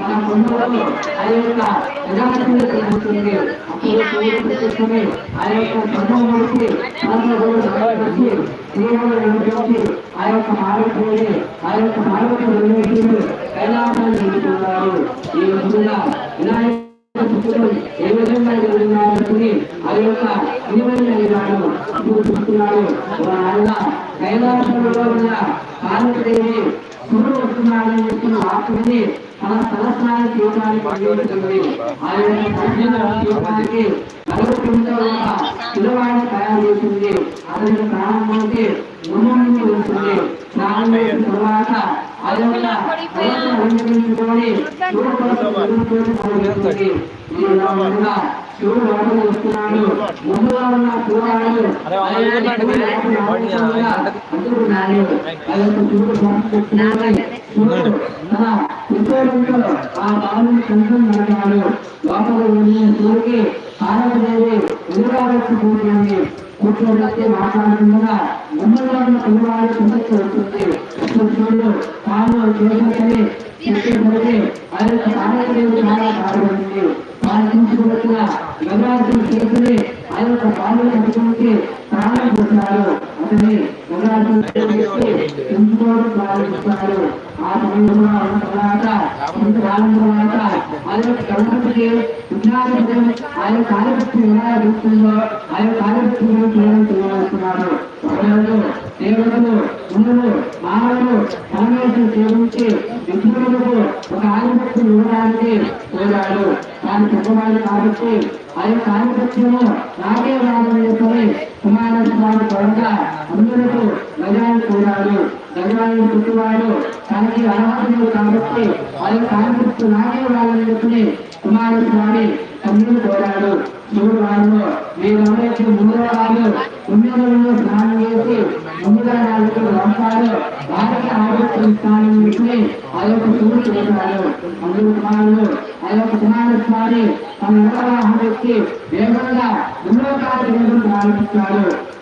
నాకు కొంచెం కూర్చో. వద్దులే. ఆ యొక్క మారుతుంది ఆ యొక్క మారుతుంది కైలాసాన్ని నిలుపుతున్నారు ఈ విధంగా వినాయక ఏ విధంగా ఆ యొక్క ఇనిమైన ఈనాడు ఇప్పుడు చూస్తున్నాడు ఆయన కైలాసంలో ఉన్న కాళీదేవి శివుడు వస్తున్నాడని చెప్పిన వాక్కుని తన తలస్నానం చేయడానికి ప్రయోజనమైంది ఆ యొక్క తలస్నానం చేయడానికి నలుగురితో ఒక పిల్లవాడిని తయారు చేసింది అతని ప్రారంభంలోకి ముందు ఉంటుంది స్నానం చేసిన తర్వాత ఆ యొక్క తలస్సు అలంకరించుకొని శివుడు కోసం ఎదురుచూసి మొదలుపెట్టింది. ఈ విధంగా శివుడు వస్తున్నాడు ముందుగా ఉన్న పిల్లవాడు ఆ అందుకున్నాడు శివుడు శివుడు తన బాలుని కంఠం నడిపాడు లోపల వెళ్ళిన శివుడికి పార్వతీదేవి ఎదురుగా వచ్చి కూర్చుంది కూర్చోబెట్టి మాట్లాడుతుండగా గుమ్మలో ఉన్న పిల్లవాడు కిందకి వస్తుంది. శివుడు తాను చేసేసరి చెప్పేసరికి ఆ యొక్క పార్వతీదేవి చాలా బాధపడింది తాను తీసుకువచ్చిన గంగాధుడు చేతుని ఆ యొక్క పాలు కట్టుకుంటే ప్రాణం పోతాడు అతని గంగాధుడు ఆ సమయంలో ఉన్న తర్వాత కొంతకాలం తర్వాత ఆ యొక్క గణపతికి విజ్ఞానం ఆ యొక్క కార్యక్రమం ఎలా జరుగుతుందో ఆ యొక్క కార్యక్రమం చేయడం దేవుడు గురువు మానవుడు పరమేశ్వరు సేవించి విష్ణువులకు ఒక ఆధిపత్యం ఇవ్వడానికి కోరాడు తాను చెప్పవాలి కాబట్టి ఆ యొక్క ఆధిపత్యము నాకే రాదని చెప్పని కుమారస్వామి త్వరగా అందరికీ గజాన్ని కోరాడు. గజాన్ని పుట్టివాడు తనకి అర్హతలు కాబట్టి ఆ యొక్క ఆధిపత్యం నాకే రాదని చెప్పని కుమారస్వామి తమ్ముడు కోరాడు. శివుడు మీరు మీరెవరైతే ముందుగా వాళ్ళు పుణ్యంలో స్నానం చేసి ముందుగా వంశాలు వారికి ఆరోగ్యం ఆ యొక్క శివుడు చేశాడు అందుకు కుమారుడు ఆ యొక్క కుమారస్వామి తన నిర్వాహం వేగంగా భూలోకాలు వేగం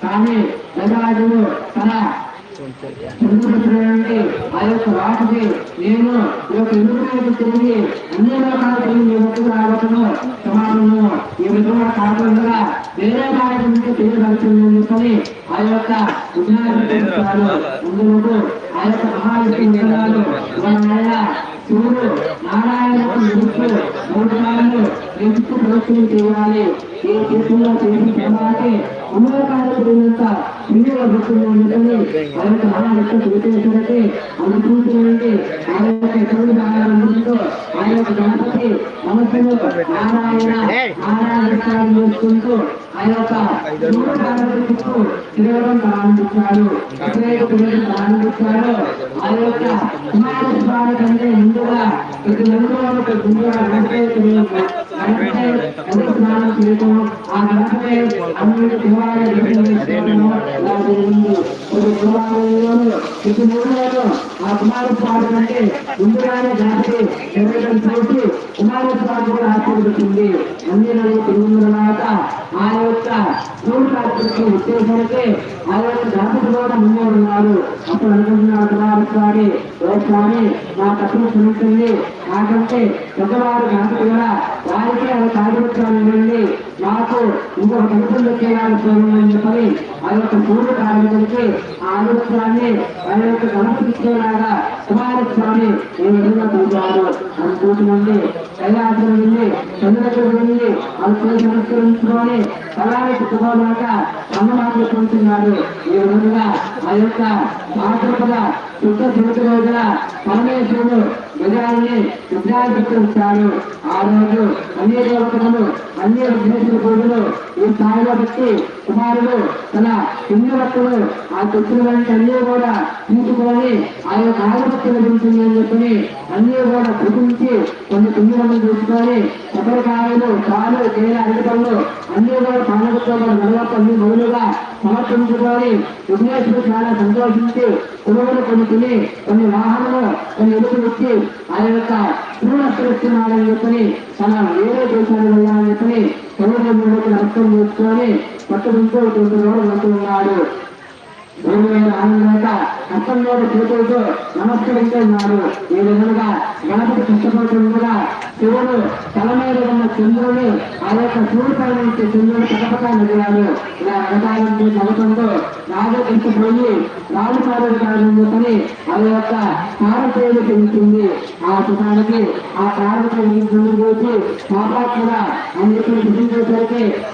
కానీ గజరాజుడు తన చంద్రపుత్రుడంటే ఆ యొక్క వాటికి నేను ఈ యొక్క తిరిగి అన్ని తిరిగి రావటము ఈ విధంగా కాకుండా వేరే చెప్పని ఆ యొక్క విజ్ఞానం అందుకు ఆ యొక్క మహావిష్ణుడు శివుడు మూడు సార్లు నిలుస్తూ ప్రదక్షిణ చేయాలి ఈ చేతుల్లో చేసిన తర్వాత ఆ యొక్క ఆ యొక్క శివుడు నారాయణుడితో ఆ యొక్క గణపతి సమస్యలు నారాయణ నారాయణ చేసుకుంటూ ఆ యొక్క శివుడు గణపతి చుట్టూ తిరగడం ప్రారంభించాడు. ఎప్పుడైతే తిరగడం ప్రారంభించాడో. ఆ యొక్క కుమారస్వామి కంటే ముందుగా ప్రతి నెలలో ఒక ముందుగా గణపతి తిరగడం గణపతి గణపతి స్నానం ఆ కుమారస్వామి కంటే ముందుగానే గణపతి తిరగడం చూసి కుమారస్వామి కూడా ఆశీర్వదించింది అన్ని నెలలు తిరిగిన తర్వాత ఆ యొక్క శివుడు కార్యక్రమం వచ్చేసరికి ఆ యొక్క గణపతి కూడా ముందే ఉన్నారు అప్పుడు అనుకుంటున్నారు కుమారస్వామి ఓ స్వామి నా తప్పును క్షమించండి. నాకంటే పెద్దవారు గణపతి కూడా వారికి ఆ కార్యక్రమం నుండి నాకు ఇంకొక గణపతి చేయాలని స్వామి చెప్పని ఆ యొక్క శివుడు కార్మికుడికి ఆ ఆలోచనాన్ని ఆ యొక్క కలుపు ఇచ్చేలాగా కుమారస్వామి ఈ విధంగా చూశారు అని చూసినండి కైలాసం వెళ్ళి చంద్రకుడు వెళ్ళి అది సంస్కరించుకొని నమస్కరించుకొని అలాగే పుట్టుకోలేక అన్నమాటలు పొందుతున్నాడు ఈ విధంగా ఆ యొక్క మాతృపద శుద్ధ శుద్ధి రోజున పరమేశ్వరుడు గజాన్ని విద్యార్థిస్తాడు ఆ రోజు అన్ని దేవతలను అన్ని విద్యార్థులు విఘ్నేశ్వర రోజులు ఈ స్థాయిలో పెట్టి కుమారుడు తన పిండి భక్తులు ఆ తుట్టుల అన్నీ కూడా తీసుకొని ఆ యొక్క ఆయుధ సంపత్తి లభించింది అని చెప్పి అన్నీ కూడా కుటుంబించి కొన్ని పిండిలను తీసుకొని కొబ్బరికాయలు పాలు తేనె అరటిపళ్ళు అన్నీ కూడా పాలకుతో కూడా నలభై మొదలుగా సమర్పించుకొని విఘ్నేశ్వరుడు చాలా సంతోషించి కురువులు కొన్ని తిని కొన్ని వాహనము కొన్ని ఎదురు వచ్చి ఆ యొక్క పూర్ణ పూర్ణస్తున్నాడని చెప్పని తన వేరే దేశాలు అని చెప్పని తల్లిదండ్రులకు అర్థం చేసుకొని పట్టుకుంటూ కొంతవరకు భూమి మీద ఆనందంగా చేతులతో నమస్కరిస్తూ ఈ విధంగా గణపతి కష్టపడుతుండగా శివుడు తల మీద ఉన్న చంద్రుని ఆ యొక్క సూర్యుపై నుంచి చంద్రుడు పటపట నదిలాడు ఇలా అవతారం నవ్వుతుంటూ రాజు తీసుకుపోయి రాజు కారుడు కారణం ఆ యొక్క కారపేరు పెంచింది ఆ సుఖానికి ఆ కారపై చూసి పాపాత్మల అని చెప్పి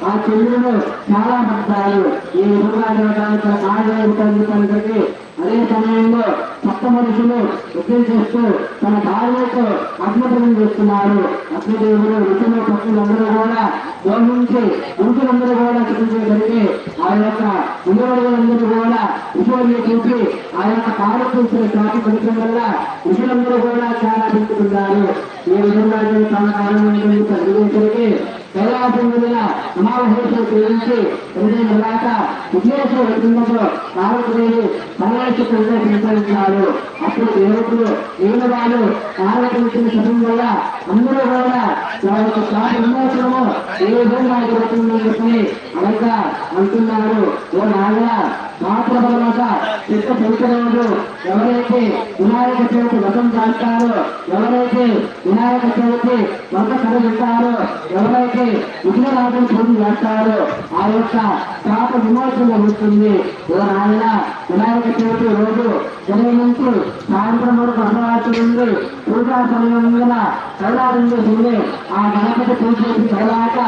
ఆ చంద్రుడు చాలా భక్తాలు ఈ విధంగా జరగడానికి నాగరికకి అదే సమయంలో కొత్త మనుషులు యజ్ఞం చేస్తూ తన భార్యకు అగ్నిపదం చేస్తున్నారు. అగ్నిదేవుడు ఋషులు పక్షులందరూ కూడా గౌరవించి మనుషులందరూ కూడా చూపించేసరికి ఆ యొక్క ఉండవడులందరూ కూడా ఋషువుల్ని చూసి ఆ యొక్క కారపూసిన చాటి పడటం వల్ల ఋషులందరూ కూడా చాలా పెంచుతున్నారు ఈ విధంగా తన కారణం కలిగేసరికి కైలాసం సమావేశం చేయించి ఎనిమిది తర్వాత విఘ్నేశ్వర వచ్చినప్పుడు పార్వతీదేవి పరమేశ్వరుడు స్వీకరించారు అప్పుడు దేవతలు నీలవాళ్ళు పార్వతించిన సమయం వల్ల అందరూ కూడా వారి యొక్క విమోచనము ఏ విధంగా జరుగుతుందని చెప్పి అంటున్నారు. ఓ నాగా మాత్ర తర్వాత చిత్త పవిత్రరాజు ఎవరైతే వినాయక చవితి వ్రతం చేస్తారో ఎవరైతే వినాయక చవితి వ్రత కథ వింటారో ఎవరైతే విఘ్నరాజం పూజ చేస్తారో ఆ యొక్క శాప విమోచన జరుగుతుంది. ఓ నాయన వినాయక చవితి రోజు ఉదయం నుంచి సాయంత్రం వరకు అమరావతి నుండి పూజా సమయం కైలాసం చేసింది ఆ గణపతి పూజ చేసి తర్వాత